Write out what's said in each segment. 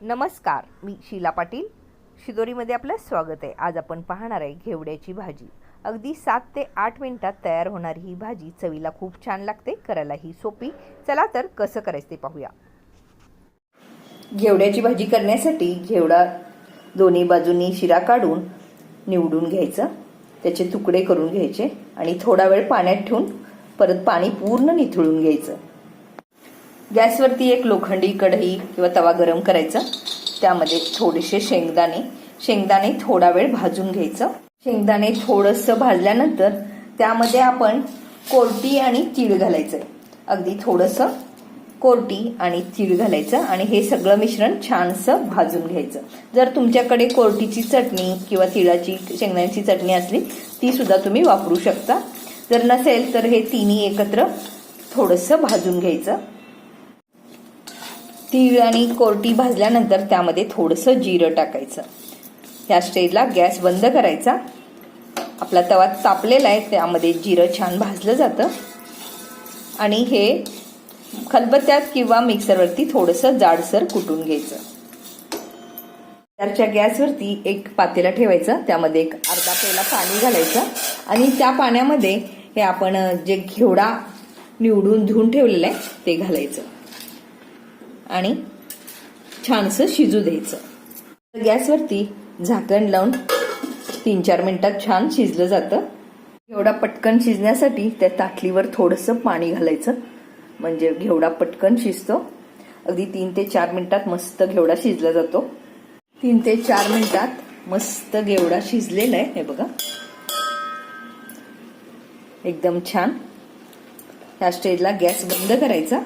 नमस्कार मी शीला पाटील. शिदोरीमध्ये आपलं स्वागत आहे. आज आपण पाहणार आहे घेवड्याची भाजी. अगदी सात ते आठ मिनिटात तयार होणारी ही भाजी चवीला खूप छान लागते करायलाही सोपी. चला तर कसं करायचं ते पाहूया. घेवड्याची भाजी करण्यासाठी घेवडा दोन्ही बाजूनी शिरा काढून निवडून घ्यायचं. त्याचे तुकडे करून घ्यायचे आणि थोडा वेळ पाण्यात ठेवून परत पाणी पूर्ण निथळून घ्यायचं. गॅसवरती एक लोखंडी कढई किंवा तवा गरम करायचा. त्यामध्ये थोडेसे शेंगदाणे. शेंगदाणे थोडा वेळ भाजून घ्यायचं. शेंगदाणे थोडंसं भाजल्यानंतर त्यामध्ये आपण कोरटी आणि तीळ घालायचं अगदी थोडंसं कोरटी आणि तीळ घालायचं आणि हे सगळं मिश्रण छानसं भाजून घ्यायचं. जर तुमच्याकडे कोरटीची चटणी किंवा तिळाची शेंगदाण्याची चटणी असली ती सुद्धा तुम्ही वापरू शकता. जर नसेल तर हे तिन्ही एकत्र थोडंसं भाजून घ्यायचं. तीळ आणि कोरटी भाजल्यानंतर त्यामध्ये थोडंसं जिरं टाकायचं. ह्या स्टेजला गॅस बंद करायचा. आपला तवा तापलेला आहे त्यामध्ये जिरं छान भाजलं जातं. आणि हे खलबत्त्यात किंवा मिक्सरवरती थोडंसं जाडसर कुटून घ्यायचं. त्याच्या गॅसवरती एक पातेला ठेवायचं त्यामध्ये एक अर्धा पेला पाणी घालायचं. आणि त्या पाण्यामध्ये हे आपण जे घेवडा निवडून धुवून ठेवलेलं आहे ते घालायचं. आणि छानसं शिजू द्यायचं. गॅसवरती झाकण लावून तीन चार मिनिटात छान शिजलं जातं. घेवडा पटकन शिजण्यासाठी त्या ताटलीवर थोडंसं पाणी घालायचं. म्हणजे घेवडा पटकन शिजतो. अगदी तीन ते चार मिनिटात मस्त घेवडा शिजला जातो. तीन ते चार मिनिटात मस्त घेवडा शिजलेला आहे. हे बघा. एकदम छान. ह्या स्टेजला गॅस बंद करायचा.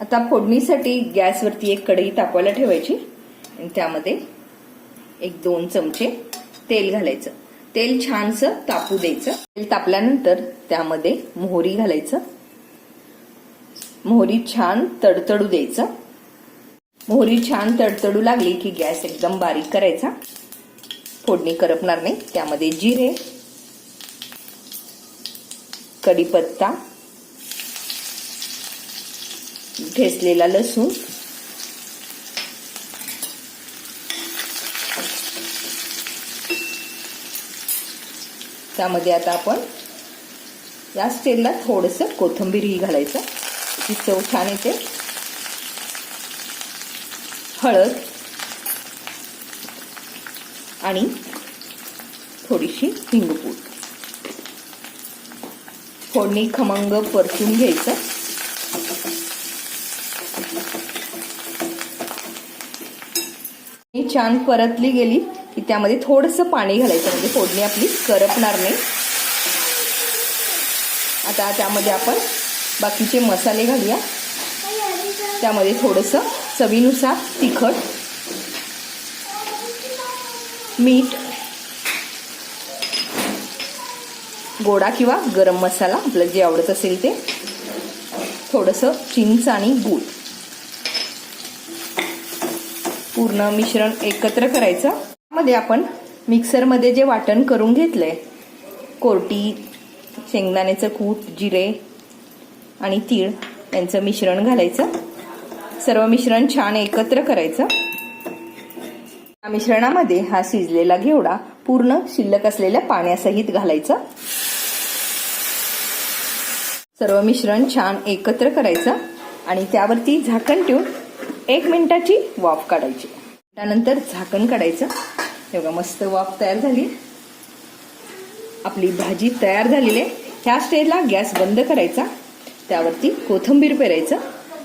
आता फोडणीसाठी गॅसवरती एक कढई तापवायला ठेवायची. आणि त्यामध्ये एक दोन चमचे तेल घालायचं. तेल छानसं तापू द्यायचं. तेल तापल्यानंतर त्यामध्ये मोहरी घालायचं. मोहरी छान तडतडू द्यायचं. मोहरी छान तडतडू लागली की गॅस एकदम बारीक करायचा. फोडणी करपणार नाही. त्यामध्ये जिरे कढीपत्ता ठेचलेला लसूण. त्यामध्ये आता आपण या स्टेलला थोडंसं कोथिंबीरही घालायचं. ती चव छान येते. हळद. आणि थोडीशी हिंगपूड. फोडणी खमंग परतून घ्यायचं. छान परतली गेली की त्यामध्ये थोडंसं पाणी घालायचं म्हणजे फोडणी आपली करपणार नाही. आता त्यामध्ये आपण बाकीचे मसाले घालूया. त्यामध्ये थोडंसं चवीनुसार तिखट मीठ गोडा किंवा गरम मसाला आपल्याला जे आवडत असेल ते. थोडंसं चिंच आणि गूळ. पूर्ण मिश्रण एकत्र करायचं. मध्ये आपण मिक्सरमध्ये जे वाटण करून घेतलंय कोरटी शेंगदाण्याचं कूट जिरे आणि तीळ यांचं मिश्रण घालायचं. सर्व मिश्रण छान एकत्र करायचं. या मिश्रणामध्ये हा शिजलेला घेवडा पूर्ण शिल्लक असलेल्या पाण्यासहित घालायचा. सर्व मिश्रण छान एकत्र करायचं आणि त्यावरती झाकण ठेवून एक मिनिटाची वाफ काढायची. त्यानंतर झाकण काढायचं. तेव्हा मस्त वाफ तयार झाली. आपली भाजी तयार झालेली आहे. ह्या स्टेजला गॅस बंद करायचा. त्यावरती कोथिंबीर पेरायचं.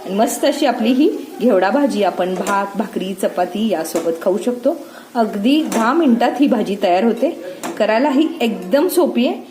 आणि मस्त अशी आपली ही घेवडा भाजी आपण भात भाकरी चपाती यासोबत खाऊ शकतो. अगदी दहा मिनिटात ही भाजी तयार होते. करायला ही एकदम सोपी आहे.